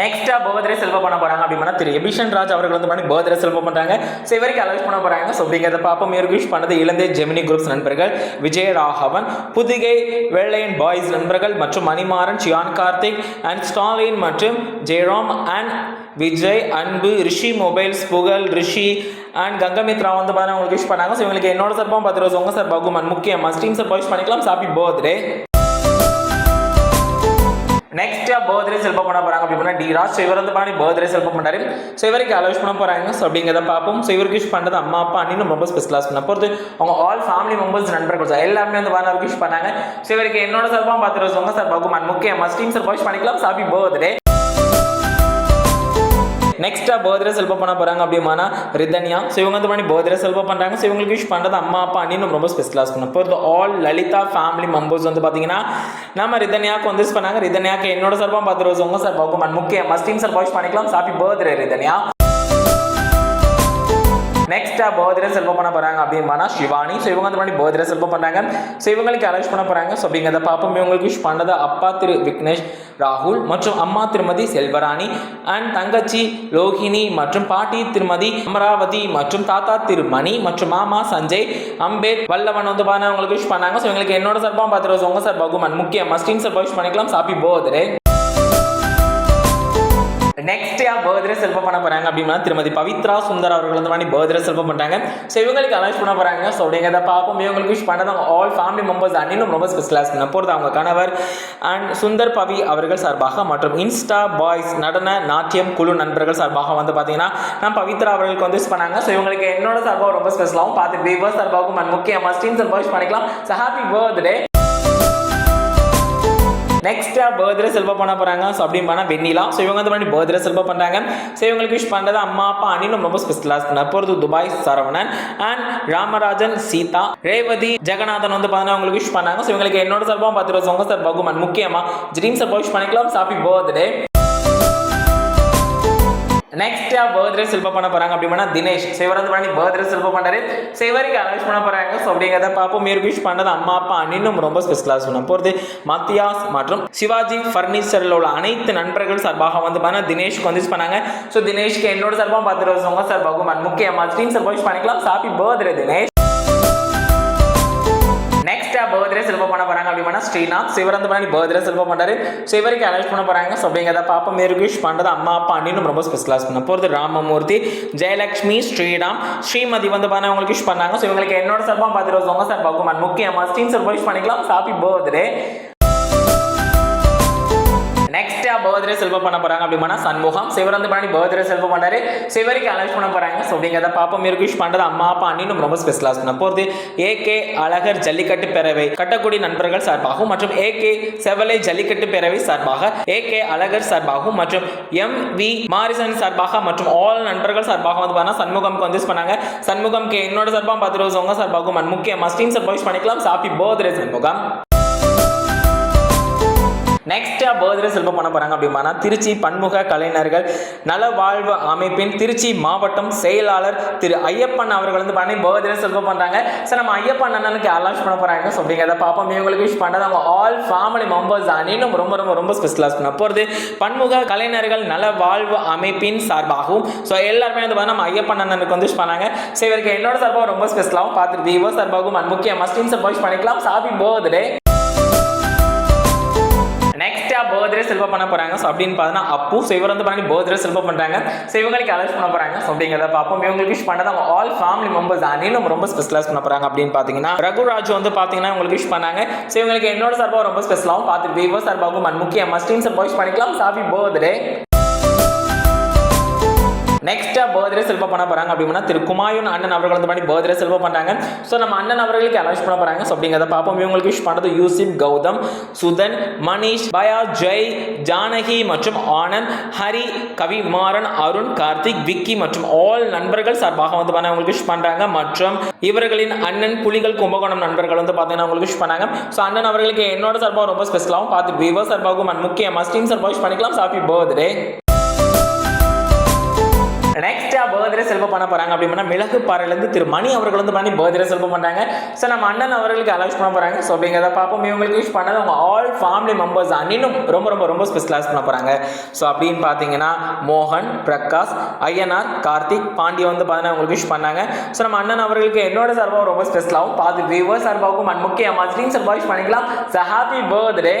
நெக்ஸ்ட்டாக பர்த்டே செல்வ பண்ண போகிறாங்க அப்படின்னா திரு எபிஷன் ராஜ் அவர்கள் வந்து பண்ணி பர்த்டே செல்வ பண்ணுறாங்க ஸோ இவருக்கு அலர்ட் பண்ண போகிறாங்க ஸோ அப்படிங்கிறத பார்ப்போம். இவருக்கு விஷ் பண்ணது இளந்தே ஜெமினி குரூப்ஸ் நண்பர்கள் விஜய் ராகவன் புதுகை வெள்ளையன் பாய்ஸ் நண்பர்கள் மற்றும் மணிமாறன் சியான் கார்த்திக் அண்ட் ஸ்டாலின் மற்றும் ஜெயராம் அண்ட் விஜய் அன்பு ரிஷி மொபைல்ஸ் புகழ் ரிஷி அண்ட் கங்கமித்ரா வந்து பாருங்க உங்களுக்கு விஷ் பண்ணாங்க. ஸோ இவங்களுக்கு என்னோட சார்பாக பத்து ரோஸ் உங்க சார் பகுமன் முக்கியமாக ஸ்டீம் சார் விஷ் பண்ணிக்கலாம். ஹாப்பி பர்த்டே நெக்ஸ்ட்டாக பர்த்டே செல்ப பண்ண போகிறாங்க அப்படின்னா டி ராஜ். ஸோ இவர் வந்து பண்ணி பர்த்டே செல்ப பண்ணாரு ஸோ இவருக்கு அலோஸ் பண்ண போகிறாங்க ஸோ அப்படிங்கிறத பார்ப்போம். ஸோ இவருக்கு விஷ் பண்ணுறது அம்மா அப்பா அண்ணி ரொம்ப ஸ்பெஷலாக பண்ண போகிறது அவங்க ஆல் ஃபேமிலி மெம்பர்ஸ் நண்பர்கள். சார் எல்லாருமே வந்து பாருங்க விஷ் பண்ணாங்க. ஸோ இவருக்கு என்னோட சார்பாக பார்த்துட்டு ரோஸ் உங்க அண்ட் பகுமான் முக்கியமாக ஸ்டீம் சார் விஷ் பண்ணிக்கலாம். ஹாப்பி பர்த்டே நெக்ஸ்ட்டாக பர்த்டே செல்ப பண்ண போகிறாங்க அப்படிமானா ரிதன்யா. ஸோ இவங்க வந்து பண்ணி பர்த்டே செல்ப பண்ணுறாங்க ஸோ இவங்களுக்கு விஷ் பண்றது அம்மா அப்பா அண்ணினும் ரொம்ப ஸ்பெஷலாக பண்ண போகிறது ஆல் லலிதா ஃபேமிலி மெம்பர்ஸ் வந்து பார்த்தீங்கன்னா நம்ம ரிதன்யாக்கு வந்து பண்ணாங்க. ரிதன்யாக்கு என்னோட சார்பாக பத்து ரோஸ் உங்க சார் முக்கியம். முக்கிய மஸ்டீம் சார் விஷ் பண்ணிக்கலாம். Happy birthday Rithanya. நெக்ஸ்ட்டாக பர்த்டே செல்வம் பண்ண போறாங்க அப்படின்னா சிவானி ஸோ இவங்க வந்து பண்ணி பர்த்டே செல்வம் பண்ணுறாங்க ஸோ இவங்களுக்கு அலௌஸ் பண்ண போறாங்க. ஸோ அப்படிங்கிறத பார்ப்போம். இவங்களுக்கு விஷ் பண்ணது அப்பா திரு விக்னேஷ். ராகுல் மற்றும் அம்மா திருமதி செல்வராணி அண்ட் தங்கச்சி லோகினி மற்றும் பாட்டி திருமதி அமராவதி மற்றும் தாத்தா திருமணி மற்றும் மாமா சஞ்சய் அம்பேத் வல்லவன் வந்து பாருங்க அவங்களுக்கு விஷ் பண்ணாங்க. ஸோ எங்களுக்கு என்னோட சார்பாக பார்த்துருவோம் உங்கள் சார் பகுமன். முக்கிய மஸ்டின் சார் விஷ் பண்ணிக்கலாம். சாப்பி போதரே நெக்ஸ்ட் யா பர்த்டே செல்ப பண்ண போறாங்க அப்படின்னா திருமதி பவித்ரா சுந்தர் அவர்கள் வந்து மாதிரி பர்த்டே செல்ப பண்றாங்க. ஸோ இவங்களுக்கு அனௌன்ஸ் பண்ண போறாங்க. ஸோ அப்படிங்கிறத பார்ப்போம். இவங்களுக்கு விஷ் பண்ணது அவங்க ஆல் ஃபேமிலி மெம்பர்ஸ் அண்ணினும் ரொம்ப ஸ்பெஷலாக பண்ண போகிறது அவங்க கணவர். அண்ட் சுந்தர் பவி அவர்கள் சார்பாக மற்றும் இன்ஸ்டா பாய்ஸ் நடன நாட்டியம் குழு நண்பர்கள் சார்பாக வந்து பார்த்தீங்கன்னா நான் பவித்ரா அவர்களுக்கு வந்து விஷ் பண்ணாங்க. ஸோ இவங்களுக்கு என்னோட சார்பாக ரொம்ப ஸ்பெஷலாகவும் பார்த்து வீவர் சார்பாகவும் அண்ட் முக்கியமாக ஸ்டீம் சார்பாக wish பண்ணிக்கலாம். ஸோ ஹாப்பி பர்த்டே நெக்ஸ்டா பர்த்டே செல்வா பண்ண போறாங்க. ஸோ அப்படின்னு பண்ணா வெண்ணிலா. ஸோ இவங்க வந்து பண்ணி பர்த்டே செல்வா பண்றாங்க. ஸோ இவங்களுக்கு விஷ் பண்றது அம்மா அப்பா அனிலும் ரொம்ப ஸ்பெஷலாக பண்ண போகிறது துபாய் சரவணன் அண்ட் ராமராஜன் சீதா ரேவதி ஜெகநாதன் வந்து பார்த்தீங்கன்னா அவங்களுக்கு விஷ் பண்ணாங்க. ஸோ இவங்களுக்கு என்னோட சார்பாக பத்து ரூபா உங்க சார் பகுமன். முக்கியமாக ட்ரீம் சார் விஷ் பண்ணிக்கலாம். ஹாப்பி பர்த்டே நெக்ஸ்ட் பர்த்டே செல்ப பண்ண போறாங்க அப்படின்னா தினேஷ். ஸோ வந்து பண்ணி பர்த்டே செல்ப பண்றாரு. சிவருக்கு அனௌன்ஸ் பண்ண போறாங்க. ஸோ அப்படிங்கிறத பார்ப்போம். மேற்கு விஷ் பண்ணது அம்மா அப்பா அண்ணினும் ரொம்ப ஸ்பெஷலாக சொன்ன போகிறது மத்தியாஸ் மற்றும் சிவாஜி ஃபர்னிச்சரில் உள்ள அனைத்து நண்பர்கள் சார்பாக வந்து பார்த்தா தினேஷ்க்கு வந்து பண்ணாங்க. ஸோ தினேஷ்க்கு என்னோட சார்பாக பார்த்துட்டு வருவாங்க சார் பகுமான் முக்கியமாக ஸ்க்ரீன் சார் விஷ் பண்ணிக்கலாம். Happy birthday Dinesh. பண்ண போறாங்க அப்படின்னா ஸ்ரீநாத் சிவரந்த பண்ணி பர்த்டே செல்வ பண்றாரு. ஸோ இவருக்கு அனௌன்ஸ் பண்ண போறாங்க. ஸோ அப்படிங்கிறத பாப்பா மேற்கு பண்ணுறது பண்றது அம்மா அப்பா அண்ணினும் ரொம்ப கிளாஸ் பண்ண போகிறது ராமமூர்த்தி ஜெயலக்ஷ்மி ஸ்ரீராம் ஸ்ரீமதி வந்து பார்த்தா உங்களுக்கு விஷ் பண்ணாங்க. ஸோ இவங்களுக்கு என்னோட சார்பாக பார்த்துட்டு வருவாங்க சார் பகுமான் முக்கியமாக ஸ்டீம் சார் விஷ் பண்ணிக்கலாம். ஹாப்பி பர்த்டே நெக்ஸ்ட் பர்த்டே செல்வ பண்ண போறாங்க அப்படின்னா சண்முகம் சிவரந்து பண்ணி பர்த்டே செல்வம் பண்ணாரு சிவருக்கு அனௌன்ஸ் பண்ண போறாங்க. ஸோ அப்படிங்கிறத பாப்பா இருக்கு விஷ் பண்ணுறது அம்மா அப்பா அண்ணினும் ரொம்ப ஸ்பெஷலாக பண்ண போகிறது ஏகே அழகர் ஜல்லிக்கட்டு பேரவை. கட்டக்குடி நண்பர்கள் சார்பாகவும் மற்றும் ஏகே செவலை ஜல்லிக்கட்டு பேரவை சார்பாக ஏகே அழகர் சார்பாகவும் மற்றும் எம் வி மாரிசன் சார்பாக மற்றும் ஆல் நண்பர்கள் சார்பாக வந்து பார்த்தா சண்முகம்க்கு வந்து பண்ணாங்க. பண்ணாங்க சண்முகம்க்கு என்னோட சார்பாக பத்து ரோஸ் உங்க சார்பாகவும் முக்கிய மஸ்டீம் சார்பாக பண்ணிக்கலாம். Happy birthday Shanmugam. Next birthday செல்வம் பண்ண போறாங்க அப்படின்னா திருச்சி பன்முக கலைஞர்கள் நல வாழ்வு அமைப்பின் திருச்சி மாவட்டம் செயலாளர் திரு ஐயப்பன் அவர்கள் வந்து பண்ணி பர்த்டே செல்வம் பண்றாங்க. சார் நம்ம ஐயப்பன் அண்ணனுக்கு அலான்ஸ் பண்ண போறாங்க ஸோ அப்படிங்கிறத பார்ப்போம். இவங்களுக்கு விஷ் பண்றது அவங்க ஆல் ஃபேமிலி மெம்பர்ஸ் அணிலும் ரொம்ப ரொம்ப ரொம்ப ஸ்பெஷலாக பண்ண போகிறது பன்முக கலைஞர்கள் நல வாழ்வு அமைப்பின் சார்பாகவும். ஸோ எல்லாருமே வந்து பார்த்தா நம்ம ஐயப்பன் அண்ணனுக்கு வந்து விஷ் பண்ணாங்க ஸோ இவருக்கு என்னோட சார்பாக ரொம்ப ஸ்பெஷலாகவும் பார்த்துட்டு விவோ சார்பாகவும் முக்கிய மஸ்டின் சார்பாக விஷ் பண்ணிக்கலாம். சாபி பர்த்டே. நெக்ஸ்ட் பர்த்டே செல்வ பண்ண போறாங்க. ஸோ அப்படின்னு பார்த்தீங்கன்னா அப்போ ஸோ இவர் வந்து பண்ணி பர்த்டே செல்வ பண்றாங்க. ஸோ இவங்களுக்கு அலௌஸ் பண்ண போறாங்க. ஸோ அப்படிங்கிறத பார்ப்போம். இவங்களுக்கு விஷ் பண்ணது அவங்க ஆல் ஃபேமிலி மெம்பர்ஸ் அணிலும் ரொம்ப ஸ்பெஷலாக பண்ண போறாங்க அப்படின்னு பார்த்தீங்கன்னா ரகுராஜ் வந்து பார்த்தீங்கன்னா உங்களுக்கு விஷ் பண்ணாங்க. ஸோ இவங்களுக்கு என்னோட சார்பாக ரொம்ப ஸ்பெஷலாகவும் பார்த்து விவோ சார்பாகவும் முக்கிய மஸ்டின் சார் பண்ணிக்கலாம். ஹாப்பி பர்த்டே நெக்ஸ்டா பர்த்டே செல்வ பண்ண போறாங்க அப்படின்னா திரு குமாயூன் அண்ணன் அவர்கள் வந்து பண்ணி பர்த்டே செல்வ பண்ணுறாங்க ஸோ நம்ம அண்ணன் அவர்களுக்கு அலவுஸ் பண்ண போறாங்க. ஸோ அப்படிங்கிறத பார்ப்போம். இவங்களுக்கு விஷ் பண்ணுறது யூசிப் கௌதம் சுதன் மணிஷ் பயா ஜெய் ஜானகி மற்றும் ஆனந்த் ஹரி கவி மாறன் அருண் கார்த்திக் விக்கி மற்றும் ஆல் நண்பர்கள் சார்பாக வந்து பண்ண அவங்களுக்கு விஷ் பண்றாங்க. மற்றும் இவர்களின் அண்ணன் புலிகள் கும்பகோணம் நண்பர்கள் வந்து பார்த்தீங்கன்னா உங்களுக்கு விஷ் பண்ணாங்க. ஸோ அண்ணன் அவர்களுக்கு என்னோட சார்பாக ரொம்ப ஸ்பெஷலாகவும் பார்த்து விவோ சார்பாகவும் and முக்கியமாக ஸ்டீம் சார்பாக விஷ் பண்ணிக்கலாம். ஹாப்பி பர்த்டே நெக்ஸ்டா பர்த்டே செல்வம் பண்ண போறாங்க அப்படின்னா மிளகு பாறையிலேருந்து திரு மணி அவர்கள் வந்து பண்ணி பர்த்டே செல்வம் பண்ணுறாங்க ஸோ நம்ம அண்ணன் அவர்களுக்கு அலவுஸ் பண்ண போகிறாங்க ஸோ அப்படிங்கிறத பார்ப்போம். இவங்களுக்கு யூஸ் பண்ணது அவங்க ஆல் ஃபேமிலி மெம்பர்ஸ் இன்னும் ரொம்ப ரொம்ப ரொம்ப ஸ்பெஷலாக பண்ண போறாங்க. ஸோ அப்படின்னு பார்த்தீங்கன்னா மோகன் பிரகாஷ் ஐயனார் கார்த்திக் பாண்டிய வந்து பார்த்தீங்கன்னா உங்களுக்கு விஷ் பண்ணாங்க. ஸோ நம்ம அண்ணன் அவர்களுக்கு என்னோட சார்பாக ரொம்ப ஸ்பெஷலாகவும் பார்த்து வியூவர் சார்பாகவும் அண்ட் முக்கியமாக ஸ்ரீன் சார்பாக விஷ் பண்ணிக்கலாம். So happy birthday